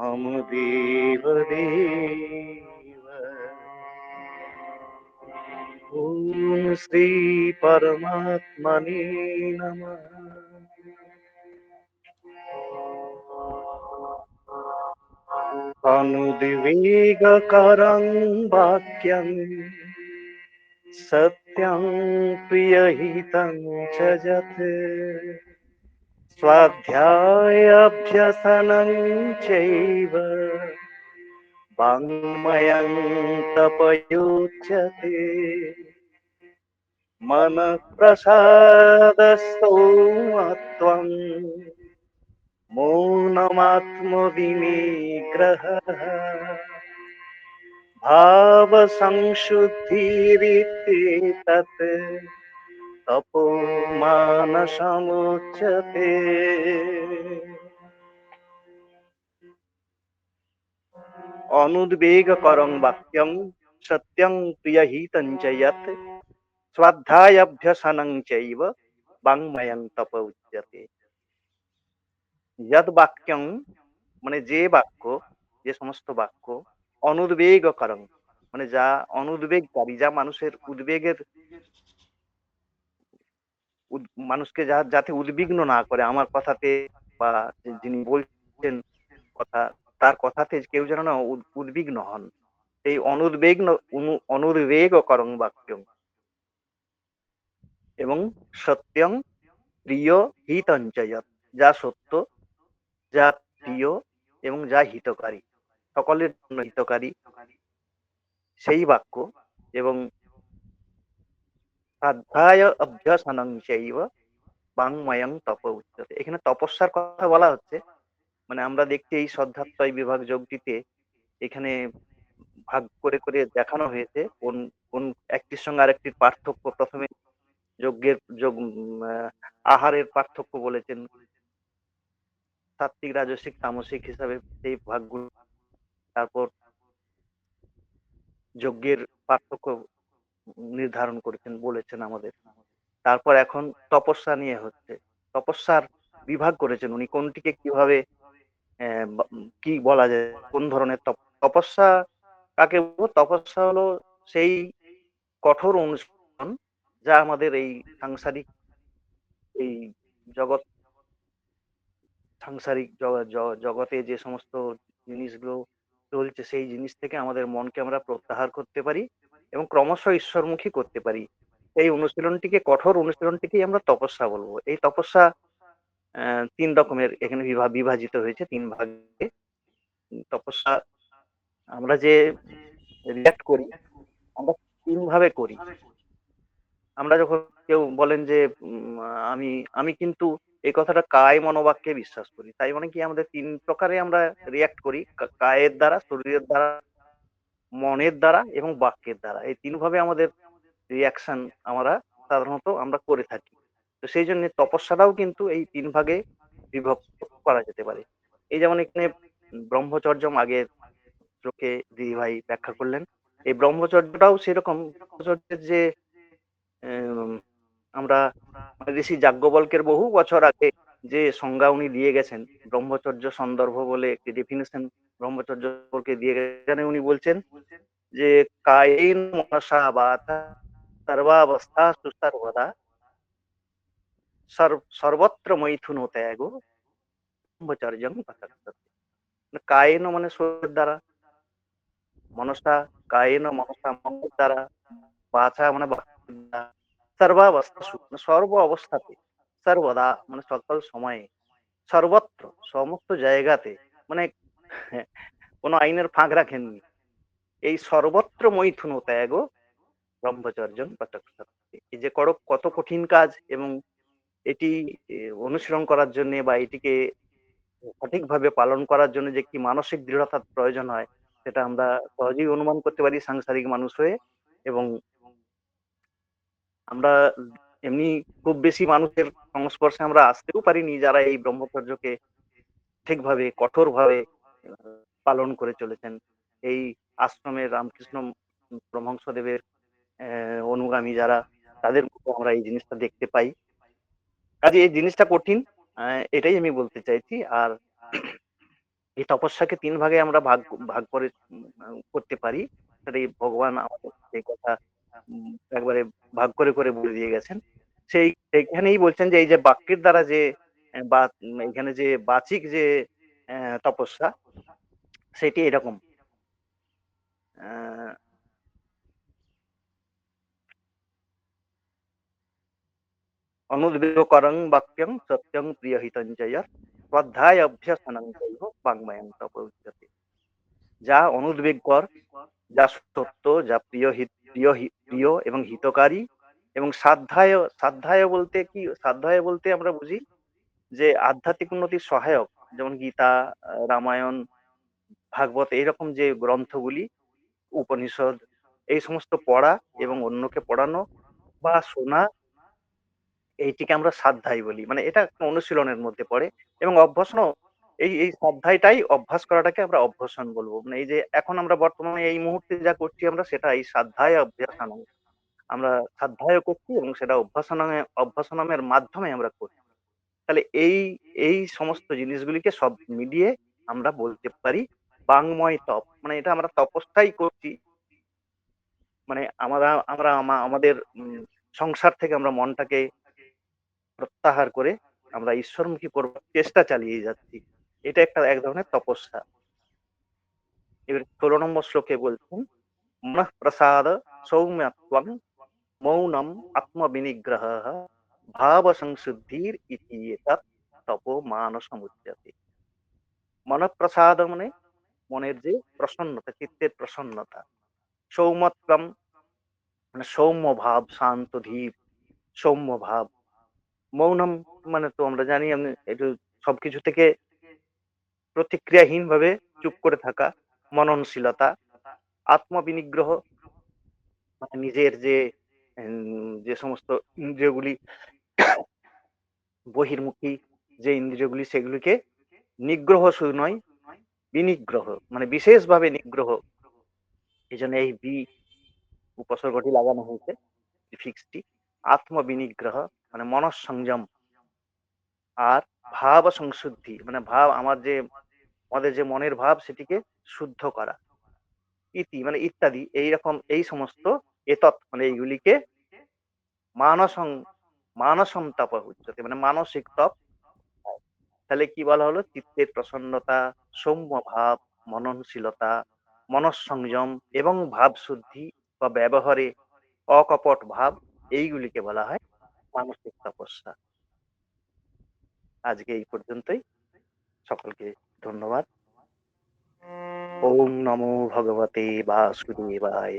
मम ॐ श्री परमात्मने नमः। अनुद्वेगकरं वाक्यं सत्यं प्रियहितं च यत् स्वाध्यायाभ्यसनं चैव वाङ्मयं तपयोच्यते मनः प्रसादस्थो त्वम् मौनमात्मविनिग्रहः भावसंशुद्धिरित्येतत् तपो मानसमुच्यते অনুদ্বেগকরং বাক্যং সত্যং প্রিয়হিতং চ যৎ স্বাধ্যায়াভ্যসনং চৈব বাংময়ং তপ উচ্যতে যদ বাক্যং মানে যে বাক্য যে সমস্ত বাক্য অনুদ্বেগকরং মানে যা অনুদ্বেগকারী যা মানুষের উদ্বেগের উদ- মানুষকে যাতে উদ্বিগ্ন না করে আমার কথাতে বা যিনি বলছেন কথা, তার কথাতে কেউ যেন না উদ- উদ্বিগ্ন হন। এই অনুদ্বেগ্ন, অনু- অনুদ্বেগকরং বাক্যং। এবং সত্যং প্রিয় হিতঞ্চয়ত যা সত্য, যা প্রিয় এবং যা হিতকারী। সকলের জন্য হিতকারী। সেই বাক্য এবং সাধ্যায় অভ্যাসনং বাংময়ং তপ উচ্যতে এখানে তপস্যার কথা বলা হচ্ছে। মানে আমরা দেখছি এই শ্রদ্ধাত্রয় বিভাগ যোগটিতে এখানে ভাগ করে করে দেখানো হয়েছে কোন কোন একটির সঙ্গে আরেকটির পার্থক্য। প্রথমে যজ্ঞের যোগ আহারের পার্থক্য বলেছেন। সাত্বিক রাজসিক, তামসিক হিসাবে সেই ভাগগুলো। তারপর যজ্ঞের পার্থক্য নির্ধারণ করেছেন, বলেছেন আমাদের। তারপর এখন তপস্যা নিয়ে হচ্ছে। তপস্যার বিভাগ করেছেন উনি। কোনটিকে কীভাবে কি বলা যায়, কোন ধরনের তপস্যা কাকে? তপস্যা হলো সেই কঠোর অনুশীলন যা আমাদের এই সাংসারিক, এই জগৎ, সাংসারিক জগতে যে সমস্ত জিনিসগুলো চলছে, সেই জিনিস থেকে আমাদের মনকে আমরা প্রত্যাহার করতে পারি। এবং ক্রমশ ঈশ্বরমুখী করতে পারি। এই অনুশীলনটিকে, কঠোর অনুশীলনটিকেই আমরা তপস্যা বলব। এই তপস্যা তিন রকমের এখানে বিভা- বিভাজিত হয়েছে, তিন ভাগে। তপস্যা আমরা যে রিয়াক্ট করি, আমরা তিন ভাবে করি। আমরা যখন কেউ বলেন যে আমি আমি কিন্তু এই কথাটা কায় মনোবাক্যে বিশ্বাস করি। তাই মানে কি আমাদের তিন প্রকারে আমরা রিয়াক্ট করি কায়ের দ্বারা, শরীরের দ্বারা মনের দ্বারা এবং বাক্যের দ্বারা। এই তিন ভাবে আমাদের রিয়াকশন আমরা সাধারণত আমরা করে থাকি। তো সেই জন্য তপস্যাটাও কিন্তু এই তিন ভাগে বিভক্ত করা যেতে পারে। এই যেমন এখানে ব্রহ্মচর্যম আগে শ্লোকে দিদি ভাই ব্যাখ্যা করলেন। এই ব্রহ্মচর্যটাও সেরকম। ব্রহ্মচর্যের যে আমরা ঋষি যাজ্ঞবল্কের বহু বছর আগে যে সংজ্ঞা উনি দিয়ে গেছেন, ব্রহ্মচর্য সন্দর্ভ বলে একটি ডেফিনেশন ব্রহ্মচর্য সম্পর্কে দিয়ে গেছেন উনি বলছেন যে কায়েন মনসা বাতা সর্বাবস্থা সুসর্বদা সর্ব- সর্বত্র মৈথুন ত্যাগ ব্রহ্মচর্যং কায়েন মানে শরীরের দ্বারা, মনসা কায়েন মনসা মনের দ্বারা বাচা মানে সর্বাবস্থা মানে সর্ব অবস্থাতে। সর্বদা মানে সকল সময়ে, সর্বত্র, সমস্ত জায়গাতে মানে কোনো আইনের ফাঁক রাখেননি। এই সর্বত্র মৈথুন ত্যাগ ব্রহ্মচর্যং পাঠক এই যে করো, কত কঠিন কাজ এবং এটি অনুশীলন করার জন্য বা এটিকে সঠিকভাবে পালন করার জন্য যে কি মানসিক দৃঢ়তার প্রয়োজন হয়, সেটা আমরা সহজেই অনুমান করতে পারি সাংসারিক মানুষ হয়ে এবং আমরা এমনি খুব বেশি মানুষের সংস্পর্শে আমরা আসতেও পারিনি যারা এই ব্রহ্মচর্যকে ঠিকভাবে, কঠোরভাবে পালন করে চলেছেন। এই আশ্রমের রামকৃষ্ণ ব্রহ্মংসদেবের অনুগামী যারা, তাদের আমরা এই জিনিসটা দেখতে পাই। কাজে এই জিনিসটা কঠিন এটাই আমি বলতে চাইছি। আর এই তপস্যাকে তিন ভাগে আমরা ভাগ ভাগ করে করতে পারি। ভগবান আমাদের এই কথা একবারে ভাগ করে করে বলে দিয়ে গেছেন। সেই সেইখানেই বলছেন যে, এই যে বাক্যের দ্বারা যে বা, এখানে যে বাচিক যে তপস্যা, সেটি এরকম। অনুদ্বেগকরং বাক্যং সত্যং প্রিয়হিতঞ্চয় শ্রদ্ধায় অভ্যসনং চৈব বাংময়ং তপ যা অনুদ্বেগকর যা সত্য, যা প্রিয় হিত প্রিয় প্রিয় এবং হিতকারী এবং সাধ্যায় সাধ্যায় বলতে কি সাধ্যায় বলতে আমরা বুঝি যে আধ্যাত্মিক উন্নতির সহায়ক, যেমন গীতা রামায়ণ, ভাগবত এইরকম যে গ্রন্থগুলি, উপনিষদ, এই সমস্ত পড়া এবং অন্যকে পড়ানো বা শোনা, এইটিকে আমরা সাধ্যায় বলি। মানে এটা অনুশীলনের মধ্যে পড়ে এবং অভ্যসনও এই এই সাধ্যায়টাই অভ্যাস করাটাকে আমরা অভ্যসন বলব। মানে এই যে এখন আমরা বর্তমানে এই মুহূর্তে যা করছি আমরা সেটা এই সাধ্যায় অভ্যাসন আমরা সাধ্যায় করছি এবং সেটা অভ্যাসনামে অভ্যাসনামের মাধ্যমে আমরা করছি। তাহলে এই এই সমস্ত জিনিসগুলিকে সব মিলিয়ে আমরা বলতে পারি বাংময় তপ। মানে এটা আমরা তপস্যাই করছি। মানে আমরা আমরা আমাদের সংসার থেকে আমরা মনটাকে প্রত্যাহার করে আমরা ঈশ্বরমুখী করবার চেষ্টা চালিয়ে যাচ্ছি। এটা একটা এক ধরনের তপস্যা। এবার ষোলো নম্বর শ্লোকে বলছেন, মনঃ প্রসাদ সৌম্যত্বং মৌনম আত্মবিনিগ্রহ ভাব সংশুদ্ধির ইতি তপ মানসমুচ্যতে। মনঃপ্রসাদ মানে মনের যে প্রসন্নতা, চিত্তের প্রসন্নতা। সৌমত্বম মানে সৌম্য ভাব শান্ত ধীর সৌম্য ভাব মৌনম মানে তো আমরা জানি, আমি একটু সবকিছু থেকে প্রতিক্রিয়াহীন ভাবে চুপ করে থাকা, মননশীলতা, আত্মবিনিগ্রহ মানে নিজের যে যে সমস্ত ইন্দ্রিয়গুলি, বহির্মুখী যে ইন্দ্রিয়গুলি, সেগুলিকে নিগ্রহ শুধু নয়, বিনিগ্রহ মানে বিশেষভাবে নিগ্রহ। এই জন্য এই বি উপসর্গটি লাগানো হয়েছে ফিক্সটি আত্মবিনিগ্রহ মানে মনঃসংযম। আর ভাব সংশুদ্ধি মানে ভাব আমার যে, আমাদের যে মনের ভাব সেটিকে শুদ্ধ করা। ইতি মানে ইত্যাদি, এইরকম এই সমস্ত এতৎ মানে এইগুলিকে মানসং মানসম তপ মানে মানসিক তপ তাহলে কি বলা হলো? চিত্তের প্রসন্নতা, সৌম্য ভাব, মননশীলতা, মনঃসংযম এবং ভাব শুদ্ধি বা ব্যবহারে অকপট ভাব, এইগুলিকে বলা হয় মানসিক তপস্যা। আজকে এই পর্যন্তই। সকলকে ধন্যবাদ। ওম নমো ভগবতে বাসুদেবায়।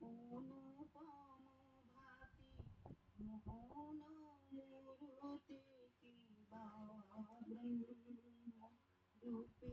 অনুপম ভাতি মোহন মূরতি কিবা ব্রহ্ম রূপে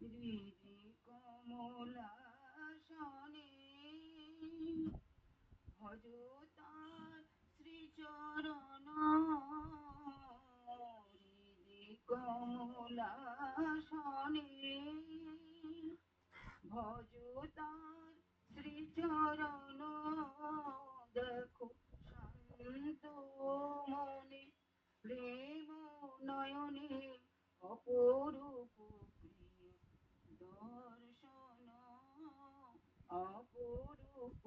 হৃদি কমলাসনে ভজ তার শ্রীচরণ হৃদি কমলাসনে শ্রীচরণ দেখো শান্ত মনে প্রেম নয়নে অপরূপ দর্শন অপরূপ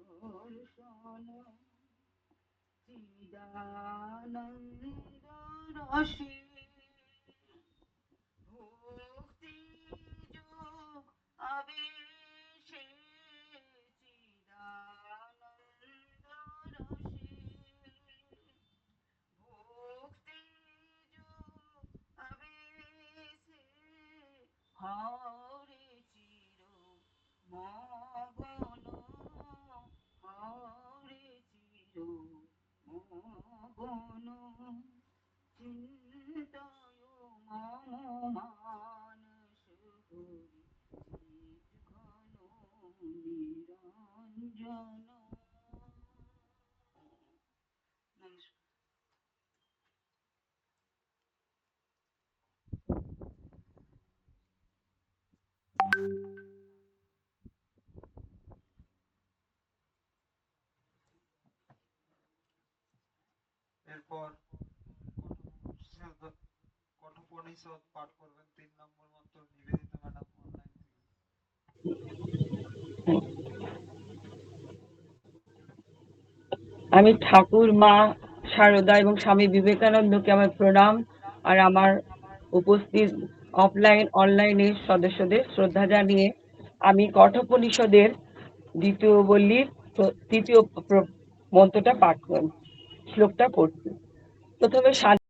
দর্শন। চিদানন্দ রসে হরে চির মগন হরে চির মগন। চিন্তয় মম মানস হরি চিত ঘন নিরঞ্জন। এরপর কঠোপনিষদ পাঠ করবেন, তিন নম্বর মন্ত্র নিবেদিতা ম্যাডাম অনলাইন আমি ঠাকুর, মা, সারদা এবং স্বামী বিবেকানন্দকে আমার প্রণাম আর আমার উপস্থিত অফলাইন অনলাইনের সদস্যদের শ্রদ্ধা জানিয়ে আমি কঠোপনিষদের দ্বিতীয় বল্লীর প্র- তৃতীয় মন্ত্রটা পাঠ করব। শ্লোকটা পড়ছি প্রথমে